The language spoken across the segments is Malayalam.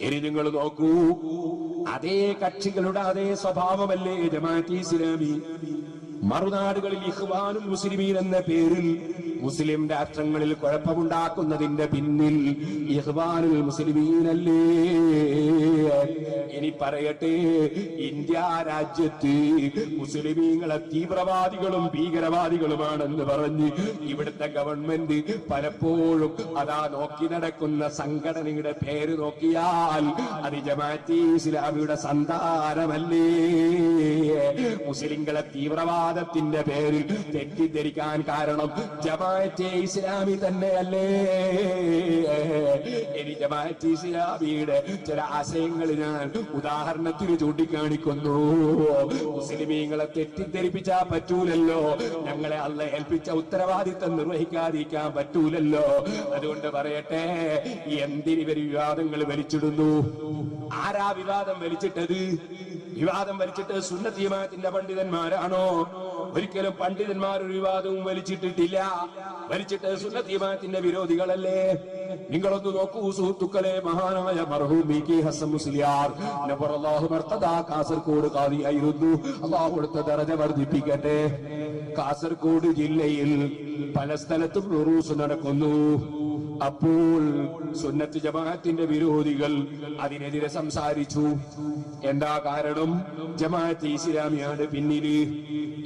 ഇനി നിങ്ങൾ നോക്കൂ. അതേ കക്ഷികളുടെ അതേ സ്വഭാവമല്ലേ ജമാഅത്തി ഇസ്ലാമി? മറുനാടുകളിൽ ഇഖ്വാനുൽ മുസ്ലിമീൻ എന്ന പേരിൽ മുസ്ലിം രാഷ്ട്രങ്ങളിൽ കുഴപ്പമുണ്ടാക്കുന്നതിന്റെ പിന്നിൽ ഇഹ്വാനുൽ മുസ്ലിമീനല്ലേ? ഇനി പറയട്ടെ ഇന്ത്യ രാജ്യത്ത് മുസ്ലിമീങ്ങളെ തീവ്രവാദികളും ഭീകരവാദികളുമാണെന്ന് പറഞ്ഞ് ഇവിടുത്തെ ഗവൺമെന്റ് പലപ്പോഴും അതാ നോക്കി നടക്കുന്ന സംഘടനയുടെ പേര് നോക്കിയാൽ അത് ജമാഅത്തി ഇസ്ലാമിയുടെ സന്താനമല്ലേ? മുസ്ലിങ്ങളെ തീവ്രവാദത്തിന്റെ പേരിൽ തെറ്റിദ്ധരിക്കാൻ കാരണം ജമാഅത്തെ ഇസ്ലാമി തന്നെയല്ലേ? ഇനി ജമാഅത്തെ ഇസ്ലാമിയുടെ ചില ആശയങ്ങൾ ഞാൻ ഉദാഹരണത്തിന് ചൂണ്ടിക്കാണിക്കുന്നു. മുസ്ലിമീങ്ങളെ തെറ്റിദ്ധരിപ്പിച്ചാ പറ്റൂലല്ലോ. ഞങ്ങളെ അല്ല ഏൽപ്പിച്ച ഉത്തരവാദിത്തം നിർവഹിക്കാതിരിക്കാൻ പറ്റൂലല്ലോ. അതുകൊണ്ട് പറയട്ടെ എന്തിനു ഇവർ വിവാദങ്ങൾ വലിച്ചിടുന്നു? ആരാ വിവാദം വലിച്ചിട്ടത്? വിവാദം വലിച്ചിട്ട് സുന്നത്തിയമാത്തിന്റെ പണ്ഡിതന്മാരാണോ? ഒരിക്കലും പണ്ഡിതന്മാർ ഒരു വിവാദവും വലിച്ചിട്ടിട്ടില്ല. വലിച്ചിട്ട് സുന്നത്തിയമാത്തിന്റെ വിരോധികളല്ലേ? നിങ്ങളൊന്ന് നോക്കൂ സുഹൃത്തുക്കളെ മഹാനായ മർഹൂം വി കെ ഹസൻ മുസ്ലിയാർ. അല്ലാഹു ദറജ വർദ്ധിപ്പിക്കട്ടെ. കാസർകോട് ജില്ലയിൽ പല സ്ഥലത്തും നടക്കുന്നു. അപ്പോൾ സുന്നത്ത് ജമാഅത്തിന്റെ വിരോധികൾ അതിനെതിരെ സംസാരിച്ചു. എന്താ കാരണം? ജമാഅത്ത് ഇസ്ലാമിയാണ് പിന്നിൽ.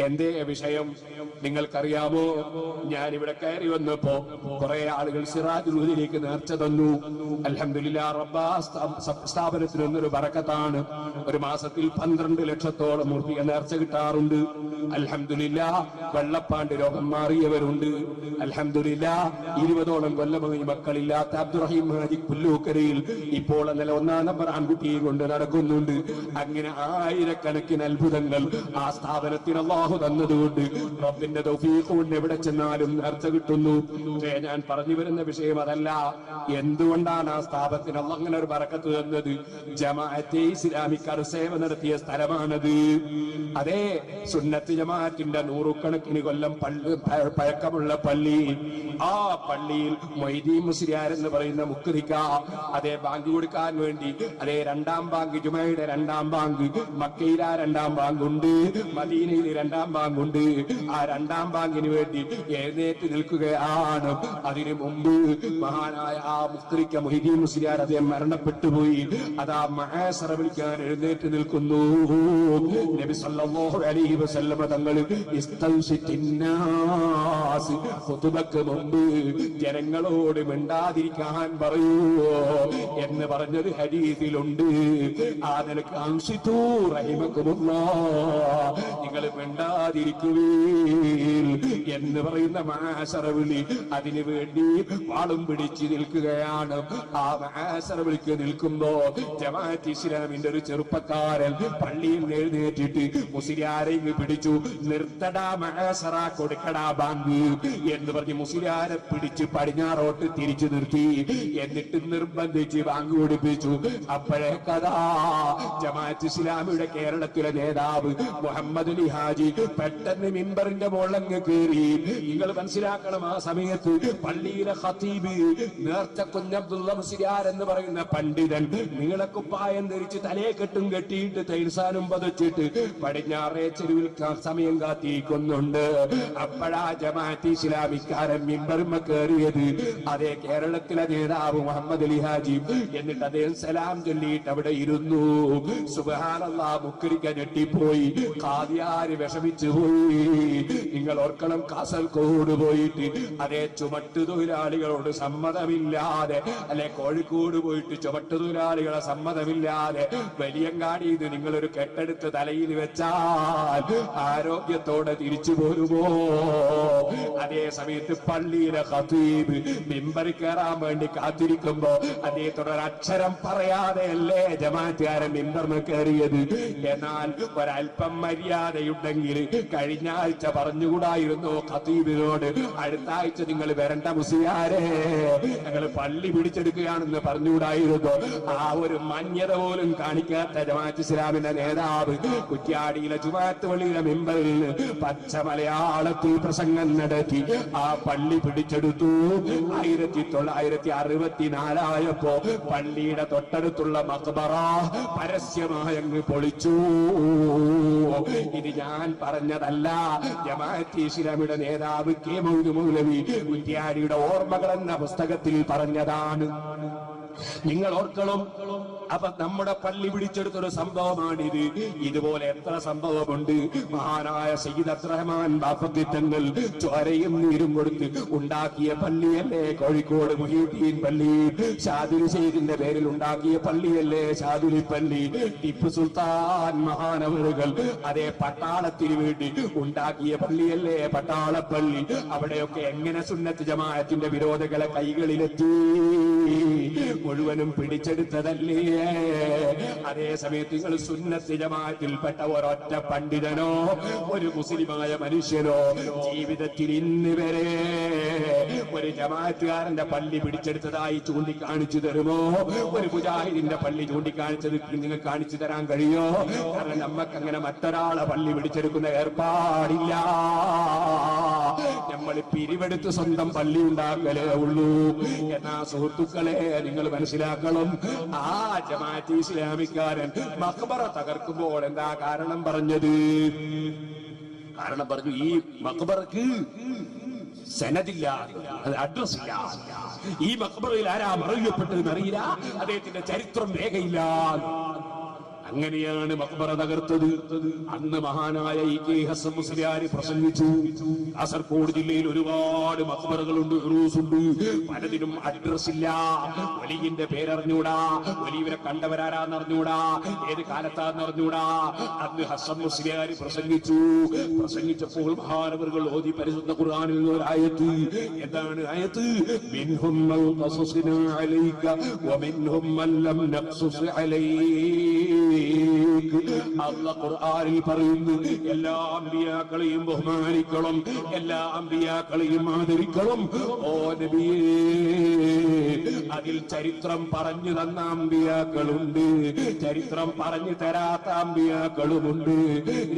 എന്തേ വിഷയം? നിങ്ങൾക്കറിയാമോ? ഞാൻ ഇവിടെ കയറി വന്നപ്പോ കുറെ ആളുകൾ സിറാജുലൂദിലേക്ക് നേർച്ച തന്നു. അൽഹംദുലില്ലാ റബ്ബ സ്ഥാപനത്തിന് ഒന്നൊരു ബറക്കത്താണ്. ഒരു മാസത്തിൽ പന്ത്രണ്ട് ലക്ഷത്തോളം മുർപ്പിക നേർച്ച കിട്ടാറുണ്ട്. അലഹമില്ല വെള്ളപ്പാണ്ട് രോഗം മാറിയവരുണ്ട്. അലഹമില്ല ഇരുപതോളം കൊല്ലമായി മക്കളില്ലാത്ത അബ്ദുറഹീം ഹാജി പുല്ലൂക്കരയിൽ ഇപ്പോൾ അന്നലെ ഒന്നാം നമ്പർ ആൺകുട്ടിയെ കൊണ്ട് നടക്കുന്നുണ്ട്. അങ്ങനെ ആയിരക്കണക്കിന് അത്ഭുതങ്ങൾ ആ സ്ഥാപനത്തിന് അള്ളാഹു തന്നതുകൊണ്ട് റബ്ബിന്റെ തൗഫീഖ് എവിടെ ചെന്നാലും നേർച്ച കിട്ടുന്നു. ഞാൻ പറഞ്ഞു വരുന്ന വിഷയം അതല്ല. എന്തുകൊണ്ടാണ് ആ സ്ഥാപനത്തിന് അങ്ങനെ ഒരു പറക്കത്ത് തന്നത്? ജമാഅത്തെ ഇസ്ലാമിക്കാർ സേവ നടത്തിയ സ്ഥലമാണത്. അതെ സുന്നത്ത് ജമാഅത്തിന്റെ നൂറുകണക്കിന് കൊല്ലം പഴക്കമുള്ള പള്ളി. ആ പള്ളിയിൽ മുസ്ലിയാർ എന്ന് പറയുന്ന മുക്കുതിക്ക അതേ ബാങ്ക് കൊടുക്കാൻ വേണ്ടി അതേ രണ്ടാം ബാങ്ക് ജുമയുടെ രണ്ടാം ബാങ്ക് മക്കയില രണ്ടാം ബാങ്ക് ഉണ്ട് മദീനയിൽ രണ്ടാം ബാങ്ക് ഉണ്ട് ആ രണ്ടാം ബാങ്കിന് വേണ്ടി എഴുന്നേറ്റ് നിൽക്കുകയാണ്. അതിനു മുമ്പ് മഹാനായ ആ മുസ്ലിക്ക മൊഹിദീൻ മുസ്ലിയാർ അദ്ദേഹം മരണപ്പെട്ടു പോയി. അതാ മഹേസറ വിളിക്കാൻ എഴുന്നേറ്റ് നിൽക്കുന്നു. നബി സല്ലല്ലാഹു അലൈഹി വസല്ലമ തങ്ങൾ ഇസ്തൗസിത്തിന്നാസ് ഖുതുബക്ക് മുമ്പ് ജനങ്ങളോട് മിണ്ടാതിരിക്കാൻ പറയൂ എന്ന് പറഞ്ഞത് ഹരീതിയിലുണ്ട് ആ നിലയ്ക്ക് അംസിത്തൂ റഹിമക്കുമുള്ള നിങ്ങൾ മിണ്ടാതിരിക്കുവീൻ. എന്ന് പറയുന്ന മാസറവിളി അതിനു വേണ്ടി വാളും പിടിച്ച് നിൽക്കുകയാണ്. ആ മാസറവിളിക്ക് നിൽക്കുമ്പോ ജമാഅത്ത് ഇസ്ലാമിന്റെ ഒരു ചെറുപ്പക്കാരൻ പള്ളിയിൽ എഴുന്നേറ്റിട്ട് മുസ്ലിയാരെ പിടിച്ചു. നിർത്തടാ മാസറ കൊടുക്കടാ ബാങ്ക് എന്ന് പറഞ്ഞ് മുസ്ലിയാരെ പിടിച്ച് പടിഞ്ഞാറോട്ട് തിരിച്ചു നിർത്തി. എന്നിട്ട് നിർബന്ധിച്ച് ബാങ്ക് കൊടുപ്പിച്ചു അപ്പോഴേ കഥാ ജമാഅത്ത് ഇസ്ലാമിയുടെ കേരളത്തിലെ നേതാവ് മുഹമ്മദ് ഹാജി പെട്ടെന്ന് മിമ്പറിന്റെ മുളങ്ങ് കയറി നിങ്ങൾ മനസ്സിലാക്കണം ആ സമയത്ത് പള്ളിയിലെ ഹത്തീബ് നേർച്ച കുഞ്ഞബ്ദുള്ള മുസ്ലിയാർ എന്ന് പറയുന്ന പണ്ഡിതൻ നിങ്ങളെ നീളക്കുപ്പായം ധരിച്ച് തലേ കെട്ടും കെട്ടിയിട്ട് തൈൽസാനും പതച്ചിട്ട് പടിഞ്ഞാറേ ചെരുവിൽ സമയം കാത്തിരിക്കുന്നുണ്ട്. അപ്പോഴാ ജമാഅത്ത് ഇസ്ലാമിക്കാരൻ മിമ്പർമ കയറിയത്. അതേ കേരളത്തിലെ നേതാവ് മുഹമ്മദ് അലി ഹാജി എന്നിട്ട് അദ്ദേഹം സലാം ചൊല്ലിയിട്ട് അവിടെ ഇരുന്നു. സുബഹാനല്ലാ മുക്കരിക്ക ഞെട്ടിപ്പോയി. കാതിയാര് വിഷമിച്ചു പോയി നിങ്ങൾ ഓർക്കണം കാസർഗോഡ് പോയിട്ട് അതേ ചുമട്ട് തൊഴിലാളികളോട് സമ്മതമില്ലാതെ അല്ലെ കോഴിക്കോട് പോയിട്ട് ചുമട്ട് തൊഴിലാളികളെ സമ്മതമില്ലാതെ വലിയങ്ങാടിയിൽ ഇത് നിങ്ങളൊരു കെട്ടെടുത്ത് തലയിൽ വെച്ചാൽ ആരോഗ്യത്തോടെ തിരിച്ചു പോരുമോ? അതേ സമയത്ത് പള്ളിയിലെ ഹതീബ് മിമ്പറി കയറാൻ വേണ്ടി കാത്തിരിക്കുമ്പോ അദ്ദേഹത്തോട് ഒരു പറയാതെ അല്ലേ ജമാറ്റുകാരൻ മിമ്പറിന് കയറിയത്? എന്നാൽ ഒരല്പം മര്യാദയുണ്ടെങ്കിൽ കഴിഞ്ഞ ആഴ്ച പറഞ്ഞുകൂടായിരുന്നു ഖതീബിനോട്. അടുത്ത ആഴ്ച നിങ്ങൾ വരണ്ട മുസിയാരെ ഞങ്ങൾ പള്ളി പിടിച്ചെടുക്കുകയാണെന്ന് പറഞ്ഞുകൂടായിരുന്നു. ആ ഒരു മഞ്ഞത പോലും കാണിക്കാത്ത ജമാഅത്ത് ഇസ്ലാമിന്റെ നേതാവ് കുറ്റ്യാടിയിലെ ജുമാത്ത് പള്ളിയിലെ മെമ്പറിൽ പച്ച മലയാളത്തിൽ പ്രസംഗം നടത്തി. ആ പള്ളി പിടിച്ചെടുത്തു. ആയിരത്തി തൊള്ളായിരത്തി അറുപത്തിനാലായപ്പോ പള്ളിയുടെ തൊട്ടടുത്തുള്ള മക്ബറ പരസ്യമായി അങ്ങ് പൊളിച്ചു. ഇത് ഞാൻ പറഞ്ഞതല്ല. ജമാഅത്ത് നേതാവ് കെ മൗദ് മൗലവി കുറ്റ്യാടിയുടെ ഓർമ്മകൾ എന്ന പുസ്തകത്തിൽ പറഞ്ഞതാണ്. നിങ്ങൾ ഓർക്കണം അപ്പൊ നമ്മുടെ പള്ളി പിടിച്ചെടുത്തൊരു സംഭവമാണിത്. ഇതുപോലെ എത്ര സംഭവമുണ്ട്? മഹാനായ സയ്യിദ് അബ്ദുറഹ്മാൻ ബാപ്പത്തിത്തങ്ങൾ ചോരയും നീരും കൊടുത്ത് ഉണ്ടാക്കിയ പള്ളിയല്ലേ? കോഴിക്കോട് മുഹീദ്ദീൻ പള്ളി. ഷാദുലി സെയ്ദിന്റെ പേരിൽ ഉണ്ടാക്കിയ പള്ളിയല്ലേ? ഷാദുലി പള്ളി. ടിപ്പു സുൽത്താൻ മഹാനവറുകൾ അതേ പട്ടാളത്തിന് വേണ്ടി ഉണ്ടാക്കിയ പള്ളിയല്ലേ? പട്ടാളപ്പള്ളി. അവിടെയൊക്കെ എങ്ങനെ സുന്നത്ത് ജമാഅത്തിന്റെ വിരോധികളെ കൈകളിലെത്തി? മുഴുവനും പിടിച്ചെടുത്തതല്ലേ? അതേ സമയത്ത് നിങ്ങൾ സുന്നത്ത് ഒരൊറ്റ പണ്ഡിതനോ ഒരു മുസ്ലിമായ മനുഷ്യനോ ജീവിതത്തിൽ ഇന്ന് വരെ ഒരു ജമാഅത്തുകാരന്റെ പള്ളി പിടിച്ചെടുത്തതായി ചൂണ്ടിക്കാണിച്ചു തരുമോ? ഒരു മുജാഹിദിന്റെ പള്ളി ചൂണ്ടിക്കാണിച്ചത് നിങ്ങൾ കാണിച്ചു തരാൻ കഴിയോ? കാരണം നമുക്ക് അങ്ങനെ മറ്റൊരാളെ പള്ളി പിടിച്ചെടുക്കുന്ന ഏർപ്പാടില്ല. നമ്മൾ പിരിവെടുത്ത് സ്വന്തം പള്ളി ഉണ്ടാക്കലേ ഉള്ളൂ. എന്നാ സുഹൃത്തുക്കളെ നിങ്ങൾ മനസ്സിലാക്കണം ആ ജമാഅത്ത് ഇസ്ലാമിക്കാരൻ മക്ബറ തകർക്കുമ്പോൾ എന്താ കാരണം പറഞ്ഞത്? കാരണം പറഞ്ഞു ഈ മക്ബറക്ക് സനദില്ല അഡ്രസ് ഇല്ല. ഈ മക്ബറയിൽ ആരാ മറവിയപ്പെട്ടതെന്ന് അറിയില്ല. അദ്ദേഹത്തിന്റെ ചരിത്രം രേഖയില്ല. അങ്ങനെയാണ് മക്ബറ തകർത്തത്. അന്ന് മഹാനായ ഇ കെ ഹസൻ മുസ്ലിയാര് പ്രസംഗിച്ചു. കാസർഗോഡ് ജില്ലയിൽ ഒരുപാട് മക്ബറകളുണ്ട് ഉണ്ട്. പലതിനും അഡ്രസ് ഇല്ല. വലിയന്റെ പേരറിഞ്ഞൂടാ. വലിയവരെ കണ്ടവരാരാന്ന് അറിഞ്ഞൂടാ. ഏത് കാലത്താന്ന് അറിഞ്ഞൂടാ. അന്ന് ഹസൻ മുസ്ലിയാർ പ്രസംഗിച്ചു. പ്രസംഗിച്ചപ്പോൾ മഹാനവറുകൾ ഓതി പരിശുദ്ധ ഖുർആനിൽ നിന്ന് ആയത്ത്. എന്താണ് ആയത്ത്? മിൻഹും അലൈക വമിൻഹും മൻ ലം നഖ്സുസ് അലൈക അല്ല ഖുർആനിൽ പറയുന്നു എല്ലാ അമ്പിയാക്കളെയും ബഹുമാനിക്കണം എല്ലാ അമ്പിയാക്കളെയും ആദരിക്കണം. ഓ നബിയേ അതിൽ ചരിത്രം പറഞ്ഞു തന്ന അമ്പിയാക്കളുണ്ട് ചരിത്രം പറഞ്ഞു തരാത്ത അമ്പിയാക്കളുമുണ്ട്.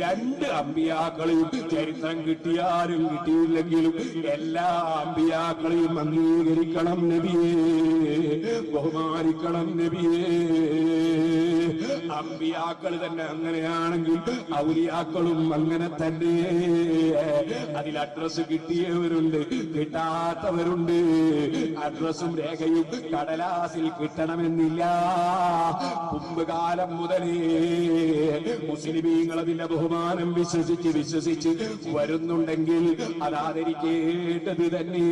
രണ്ട് അമ്പിയാക്കളെയും ചരിത്രം കിട്ടിയാലും കിട്ടിയില്ലെങ്കിലും എല്ലാ അമ്പിയാക്കളെയും അംഗീകരിക്കണം നബിയേ ബഹുമാനിക്കണം നബിയേ. അമ്പിയാക്കൾ തന്നെ അങ്ങനെയാണെങ്കിൽ ഔലിയാക്കളും അങ്ങനെ തന്നെ. അതിൽ അഡ്രസ് കിട്ടിയവരുണ്ട് കിട്ടാത്തവരുണ്ട്. അഡ്രസ്സും രേഖയും കടലാസിൽ കിട്ടണമെന്നില്ല. മുമ്പ് കാലം മുതലേ മുസ്ലിമീങ്ങൾ അതിന്റെ ബഹുമാനം വിശ്വസിച്ച് വിശ്വസിച്ച് വരുന്നുണ്ടെങ്കിൽ അത് ആദരിക്കേണ്ടത് തന്നെ.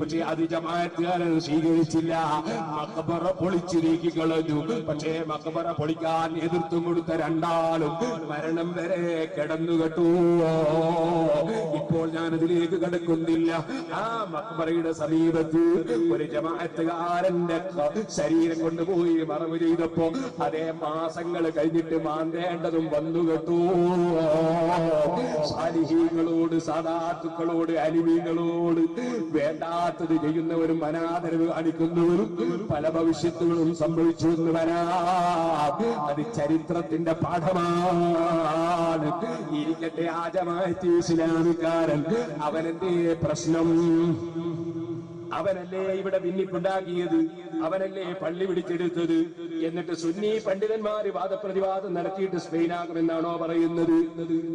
പക്ഷെ അത് ജമാകാരൻ സ്വീകരിച്ചില്ല. മക്കബറ പൊളിച്ചു നീക്കി കളഞ്ഞു. പക്ഷേ മക്കബറ പൊളിക്കാൻ എതിർത്തും കൊടുത്ത രണ്ടാളും മരണം വരെ കിടന്നു കേട്ടു. ഇപ്പോൾ ഞാൻ അതിലേക്ക് കിടക്കുന്നില്ല. ആ മക്ബറയുടെ സമീപത്ത് ഒരു ജമാഅത്തുകാരന്റെ ക- ശരീരം കൊണ്ടുപോയി മറവ് ചെയ്തപ്പോ അതേ മാസങ്ങൾ കഴിഞ്ഞിട്ട് മാന്തേണ്ടതും വന്നു കേട്ടു. സാലിഹീങ്ങളോട് സാധാത്തുക്കളോട് അലിമീങ്ങളോട് വേണ്ടാത്തത് ചെയ്യുന്നവരും അനാദരവ് കാണിക്കുന്നവരും പല ഭവിഷ്യത്തുകളും സംഭവിച്ചു എന്ന് വരാ. അത് ചരിത്രത്തിന്റെ പാഠമാണ്. ഇരിക്കട്ടെ ആജമാറ്റി ഇസ്ലാമിക്കാരൻ. അവനെന്തേ പ്രശ്നം? അവനല്ലേ ഇവിടെ ഭിന്നിപ്പുണ്ടാക്കിയത് അവനല്ലേ പള്ളി പിടിച്ചെടുത്തത് എന്നിട്ട് സുന്നി പണ്ഡിതന്മാര് വാദപ്രതിവാദം നടത്തിയിട്ട് സ്പെയിനാകുമെന്നാണോ പറയുന്നത്?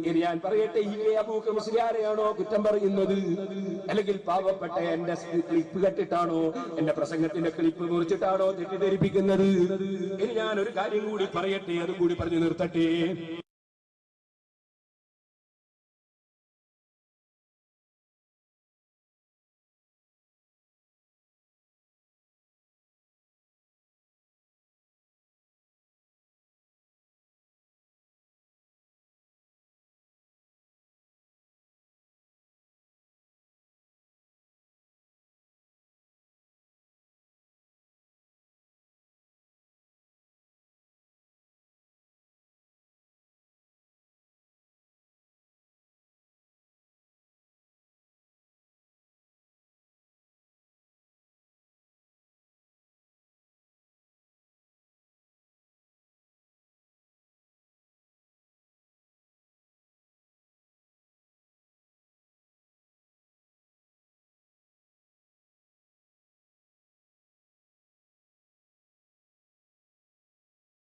ഇനി ഞാൻ പറയട്ടെ ഈ അബൂക്ക് മുസ്ലിയാരെയാണോ കുറ്റം പറയുന്നത്? അല്ലെങ്കിൽ പാവപ്പെട്ട എന്റെ ക്ലിപ്പ് കെട്ടിട്ടാണോ എന്റെ പ്രസംഗത്തിന്റെ ക്ലിപ്പ് മുറിച്ചിട്ടാണോ തെറ്റിദ്ധരിപ്പിക്കുന്നത്? ഇനി ഞാൻ ഒരു കാര്യം കൂടി പറയട്ടെ അതും കൂടി പറഞ്ഞു നിർത്തട്ടെ.